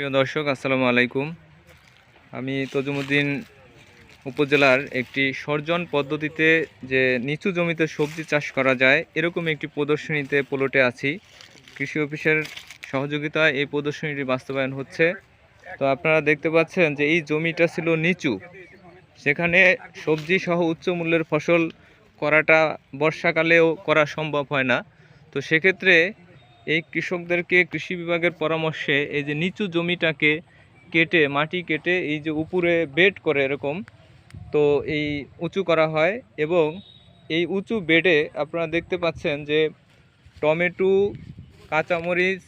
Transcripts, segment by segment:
প্রিয় দর্শক, আসসালামু আলাইকুম। আমি তজুমুদ্দিন উপজেলার একটি সর্জন পদ্ধতিতে যে নিচু জমিতে সবজি চাষ করা যায়, এরকম একটি প্রদর্শনীতে প্লটে আছি। কৃষি অফিসের সহযোগিতায় এই প্রদর্শনীটি বাস্তবায়ন হচ্ছে। তো আপনারা দেখতে পাচ্ছেন যে এই জমিটা ছিল নিচু। সেখানে সবজি সহ উচ্চ মূল্যের ফসল করাটা বর্ষাকালেও করা সম্ভব হয় না। তো সেক্ষেত্রে এই কৃষকদেরকে কৃষি বিভাগের পরামর্শে এই যে নিচু জমিটাকে কেটে, মাটি কেটে এই যে উপরে বেড করে এরকম, তো এই উঁচু করা হয় এবং এই উঁচু বেডে আপনারা দেখতে পাচ্ছেন যে টমেটো, কাঁচামরিচ,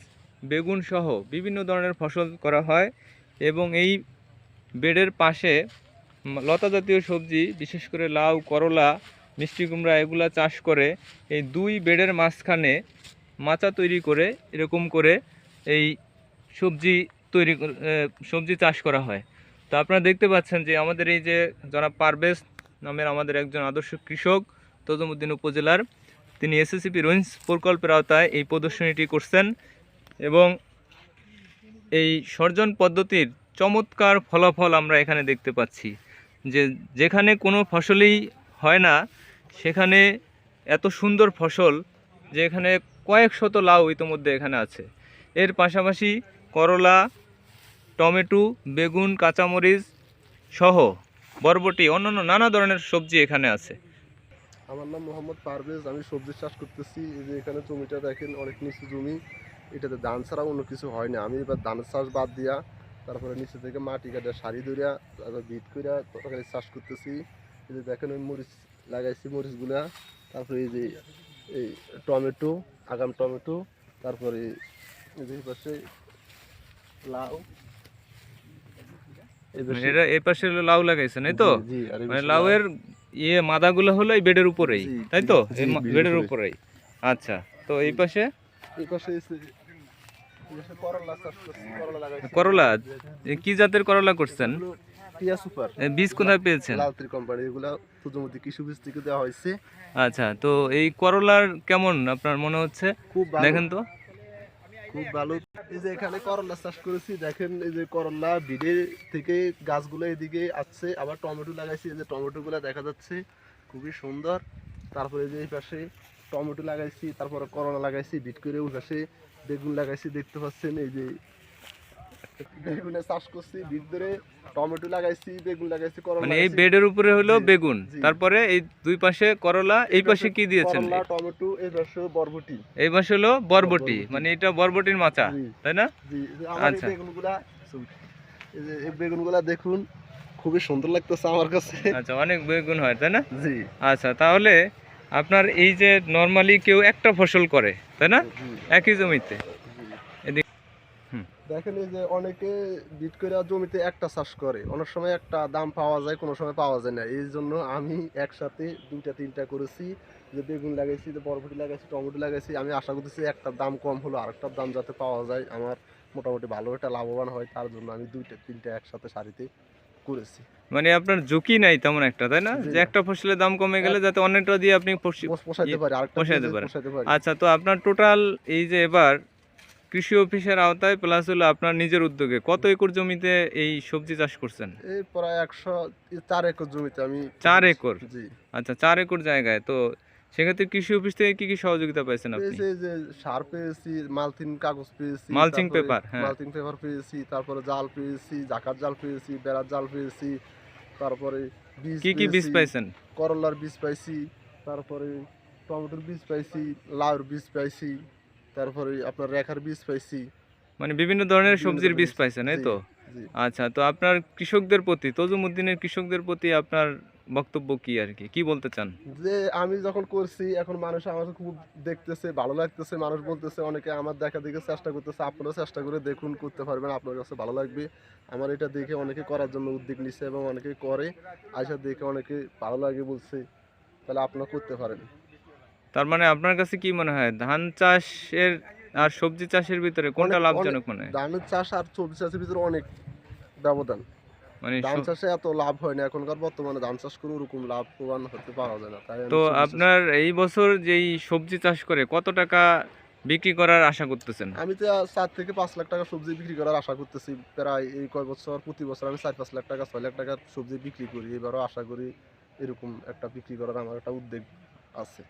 বেগুন সহ বিভিন্ন ধরনের ফসল করা হয় এবং এই বেডের পাশে লতা জাতীয় সবজি, বিশেষ করে লাউ, করলা, মিষ্টি কুমড়া এগুলা চাষ করে এই দুই বেডের মাঝখানে মাচা তৈরি করে, এরকম করে এই সবজি তৈরি সবজি চাষ করা হয়। তো আপনারা দেখতে পাচ্ছেন যে আমাদের এই যে জনাব পারভেজ নামের আমাদের একজন আদর্শ কৃষক তজুমুদ্দিন উপজেলার, তিনি এসএসসিপি রেঞ্জ প্রকল্পের আওতায় এই প্রদর্শনীটি করছেন এবং এই সর্জন পদ্ধতির চমৎকার ফলাফল আমরা এখানে দেখতে পাচ্ছি যে যেখানে কোনো ফসলই হয় না, সেখানে এত সুন্দর ফসল যে এখানে কয়েক শত লাউ ইতোমধ্যে এখানে আছে। এর পাশাপাশি করলা, টমেটো, বেগুন, কাঁচামরিচ সহ বরবটি, অন্যান্য নানা ধরনের সবজি এখানে আছে। আমার নাম মোহাম্মদ পারভেজ, আমি সবজি চাষ করতেছি। এই যে এখানে জমিটা দেখেন, অনেক নিচু জমি। এটাতে ধান ছাড়া অন্য কিছু হয় না। আমি এবার ধানের চাষ বাদ দিয়া তারপরে নিচে থেকে মাটি কাটা, সারি ধরিয়া তারপর বিট করিয়া তরকারি চাষ করতেছি। এই যে দেখেন, ওই মরিচ লাগাইছি মরিচগুলা। তারপরে এই যে এই টমেটো আগাম টমেটো তারপরে পাশে লাউ। এই এটা এই পাশে লাউ লাগাইছেন এই তো? মানে লাউয়ের ইয়ে মাদাগুলো হলো এই বেডের উপরেই তাই তো? এই বেডের উপরেই। আচ্ছা তো এই পাশে? এই করলা কি জাতের করলা করছেন? বীজ কোথায় পেয়েছেন? লালত্রি কোম্পানি এগুলা সূর্যমতি কৃষি বীজ থেকে দেওয়া হয়েছে। আচ্ছা তো এই করলার কেমন আপনার মনে হচ্ছে? খুব দেখেন তো। খুব ভালো। এই যে এখানে করলা চাষ করেছি দেখেন এই যে করলা ভিড়ে থেকে গাছগুলো এদিকে আসছে। আবার টমেটো লাগাইছি এই যে টমেটো গুলা দেখা যাচ্ছে খুবই সুন্দর। তারপরে যে এই পাশে টমেটো লাগাইছি তারপরে করলা লাগাইছি বিট করে ওই পাশে বেগুন লাগাইছি দেখতে পাচ্ছেন এই যে চাষ করছি ধরে টমেটো লাগাইছি বেগুন লাগাইছি করলা মানে এই বেডের উপরে হলো বেগুন। তারপরে এই দুই পাশে করলা এই পাশে কি দিয়েছেন? করলা টমেটো এই পাশে বরবটি। এই পাশে হলো বরবটি। মানে এটা বরবটির মাচা তাই না? জি আমার আচ্ছা। বেগুনগুলা এই যে বেগুনগুলা দেখুন খুবই সুন্দর লাগতেছে আমার কাছে। আচ্ছা অনেক বেগুন হয় তাই না? জি। আচ্ছা তাহলে আপনার এই যে নর্মালি কেউ একটা ফসল করে তাই না? একই জমিতে। দেখেন এই যে অনেকে বিট করে জমিতে একটা চাষ করে। অনেক সময় একটা দাম পাওয়া যায় কোনো সময় পাওয়া যায় না। এই জন্য আমি একসাথে দুইটা তিনটা করেছি। যে বেগুন লাগাইছি যে বরবটি লাগাইছি টমেটো লাগাইছি আমি আশা করতেছি একটা দাম কম হলো আরেকটার দাম যাতে পাওয়া যায় আমার মোটামুটি ভালো একটা লাভবান হয়। তার জন্য আমি দুইটা তিনটা একসাথে সারিতে করেছি। মানে আপনার ঝুঁকি নাই তেমন একটা তাই না? যে একটা ফসলের দাম কমে গেলে যাতে অনেকটা দিয়ে আপনি পোষাইতে ইয়ে, পারে। আচ্ছা তো আপনার টোটাল এই যে এবার কৃষি অফিসের আওতায় প্লাস হলো আপনার নিজের উদ্যোগে। কত একর জমিতে এই সবজি চাষ করছেন? এই প্রায় একশো চার একর জমিতে আমি চার একর? জি। আচ্ছা চার একর জায়গায়। তো সেক্ষেত্রে কৃষি অফিস থেকে কি কি সহযোগিতা পাইছেন আপনি? এই যে সার পেয়েছি মালথিন কাগজ পেয়েছি মালচিং পেপার, হ্যাঁ। মালচিং পেপার পেয়েছি তারপরে জাল পেয়েছি জাকার জাল পেয়েছি বেড়ার জাল পেয়েছি তারপরে বীজ কি কি বীজ পাইছেন? করলার বীজ পাইছি তারপরে টমেটোর বীজ পাইছি লাউর বীজ পাইছি। তারপরে আপনার রেখার বীজ পাইছি। মানে বিভিন্ন ধরনের সবজির বীজ। পাইছেন এই তো? আচ্ছা তো আপনার কৃষকদের প্রতি তজুমুদ্দিনের কৃষকদের প্রতি আপনার বক্তব্য কি আর কি? কি বলতে চান? যে আমি যখন করছি এখন মানুষ আমাকে খুব দেখতেছে ভালো লাগতেছে মানুষ বলতেছে অনেকে আমার দেখা দেখে চেষ্টা করতেছে আপনারাও চেষ্টা করে দেখুন করতে পারবেন আপনার কাছে ভালো লাগবে। আমার এটা দেখে অনেকে করার জন্য উদ্যোগ নিচ্ছে এবং অনেকে করে আইসা দেখে অনেকে ভালো লাগে বলছে তাহলে আপনারা করতে পারেন। তার মানে আপনার কাছে কি মনে হয় ধান চাষের আর সবজি চাষের ভিতরে কোনটা লাভজনক মনে হয়? ধানের চাষ আর সবজি চাষের ভিতরে অনেক ব্যবধান। মানে ধান চাষে এত লাভ হয় না এখনকার বর্তমানে ধান চাষ করে ওরকম হতে যায় না আমি তো আপনার এই বছর যেই সবজি চাষ করে কত টাকা বিক্রি করার আশা করতেছেন? আমি তো চার থেকে পাঁচ লাখ টাকা সবজি বিক্রি করার আশা করতেছি প্রায় এই কয় বছর প্রতি বছর আমি চার পাঁচ লাখ টাকা ছয় লাখ টাকার সবজি বিক্রি করি এবারও আশা করি এরকম একটা বিক্রি করার আমার একটা উদ্যোগ আছে।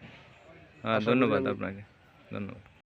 ধন্যবাদ আপনাকে। ধন্যবাদ।